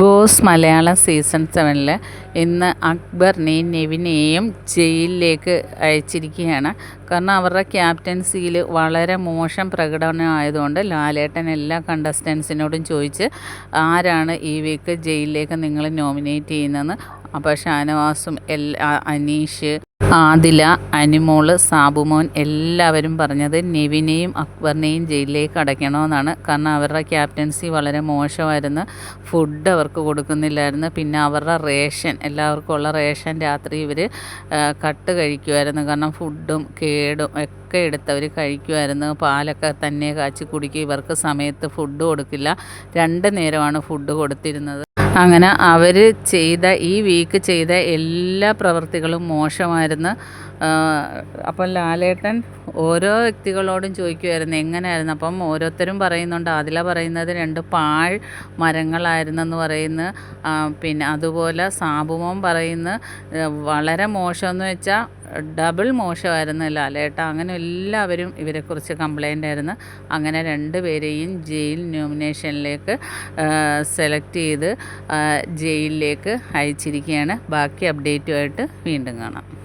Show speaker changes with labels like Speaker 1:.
Speaker 1: Boss Malayalam season സെവനിൽ ഇന്ന് അക്ബറിനെയും നെവിനെയും ജയിലിലേക്ക് അയച്ചിരിക്കുകയാണ്. കാരണം അവരുടെ ക്യാപ്റ്റൻസിയിൽ വളരെ മോശം പ്രകടനമായതുകൊണ്ട് ലാലേട്ടൻ എല്ലാ കണ്ടസ്റ്റൻസിനോടും ചോദിച്ച് ആരാണ് ഈ വീക്ക് ജയിലിലേക്ക് നിങ്ങൾ നോമിനേറ്റ് ചെയ്യുന്നതെന്ന്. അപ്പോൾ ഷാനവാസും എല്ലാ അനീഷ് ആദില അനിമോൾ സാബുമോൻ എല്ലാവരും പറഞ്ഞത് നെവിനെയും അക്ബറിനെയും ജയിലിലേക്ക് അടയ്ക്കണമെന്നാണ്. കാരണം അവരുടെ ക്യാപ്റ്റൻസി വളരെ മോശമായിരുന്നു. ഫുഡ് അവർക്ക് കൊടുക്കുന്നില്ലായിരുന്നു. പിന്നെ അവരുടെ റേഷൻ എല്ലാവർക്കും ഉള്ള റേഷൻ രാത്രി ഇവർ കട്ട് കഴിക്കുമായിരുന്നു. കാരണം ഫുഡും കേടും ഒക്കെ എടുത്തവർ കഴിക്കുമായിരുന്നു. പാലൊക്കെ തന്നെ കാച്ചി കുടിക്കുക. ഇവർക്ക് സമയത്ത് ഫുഡ് കൊടുക്കില്ല. രണ്ട് നേരമാണ് ഫുഡ് കൊടുത്തിരുന്നത്. അങ്ങനെ അവർ ചെയ്ത ഈ വീക്ക് ചെയ്ത എല്ലാ പ്രവൃത്തികളും മോശമായിരുന്നു. അപ്പം ലാലേട്ടൻ ഓരോ വ്യക്തികളോടും ചോദിക്കുമായിരുന്നു എങ്ങനെയായിരുന്നു അപ്പം ഓരോരുത്തരും പറയുന്നുണ്ട് അതില പറയുന്നത് രണ്ട് പാഴ് മരങ്ങളായിരുന്നെന്ന് പറയുന്നു. പിന്നെ അതുപോലെ സാബുമോൻ പറയുന്നു വളരെ മോശമെന്ന് വെച്ചാൽ ഡബിൾ മോശമായിരുന്നു ലാലേട്ട. അങ്ങനെ എല്ലാവരും ഇവരെക്കുറിച്ച് കംപ്ലൈന്റ് ആയിരുന്നു. അങ്ങനെ രണ്ട് പേരെയും ജയിൽ നോമിനേഷനിലേക്ക് സെലക്ട് ചെയ്ത് ജയിലിലേക്ക് അയച്ചിരിക്കുകയാണ്. ബാക്കി അപ്ഡേറ്റുമായിട്ട് വീണ്ടും കാണാം.